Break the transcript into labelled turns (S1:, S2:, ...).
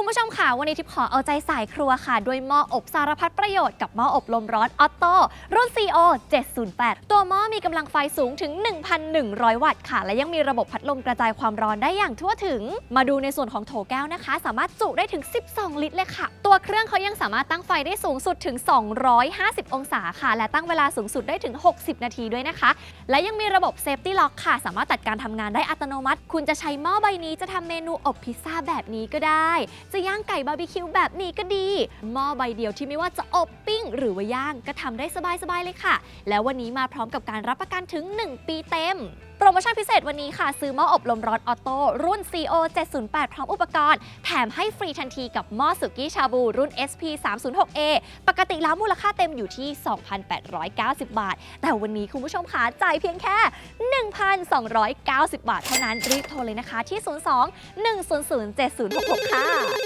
S1: คุณผู้ชมค่ะวันนี้ทิพขอเอาใจสายครัวค่ะ ด้วยหม้ออบสารพัดประโยชน์กับหม้ออบลมร้อนออโต้รุ่น CO 708 ตัวหม้อมีกำลังไฟสูงถึง 1,100 วัตต์ค่ะ และยังมีระบบพัดลมกระจายความร้อนได้อย่างทั่วถึง มาดูในส่วนของโถแก้วนะคะ สามารถจุได้ถึง 12 ลิตรเลยค่ะ ตัวเครื่องเขายังสามารถตั้งไฟได้สูงสุดถึง 250 องศาค่ะ และตั้งเวลาสูงสุดได้ถึง 60 นาทีด้วยนะคะ และยังมีระบบเซฟตี้ล็อกค่ะ สามารถตัดการทำงานได้อัตโนมัติ คุณจะใช้หม้อใบนี้จะทำเมนูอบพิซซ่าแบบนี้ก็ได้จะย่างไก่บาร์บีคิวแบบนี้ก็ดี หม้อใบเดียวที่ไม่ว่าจะอบปิ้ง หรือว่าย่างก็ทำได้สบายๆเลยค่ะ แล้ววันนี้มาพร้อมกับการรับประกันถึง 1 ปีเต็มโปรโมชั่นพิเศษวันนี้ค่ะ ซื้อหม้ออบลมร้อนออโต้รุ่น CO 708 พร้อมอุปกรณ์ แถมให้ฟรีทันทีกับหม้อสุกี้ชาบูรุ่น SP 306A ปกติแล้วมูลค่าเต็มอยู่ที่ 2,890 บาท แต่วันนี้คุณผู้ชมคะจ่ายเพียงแค่ 1,290 บาท เท่านั้นรีบโทรเลยนะคะที่ 02 100 7066 ค่ะ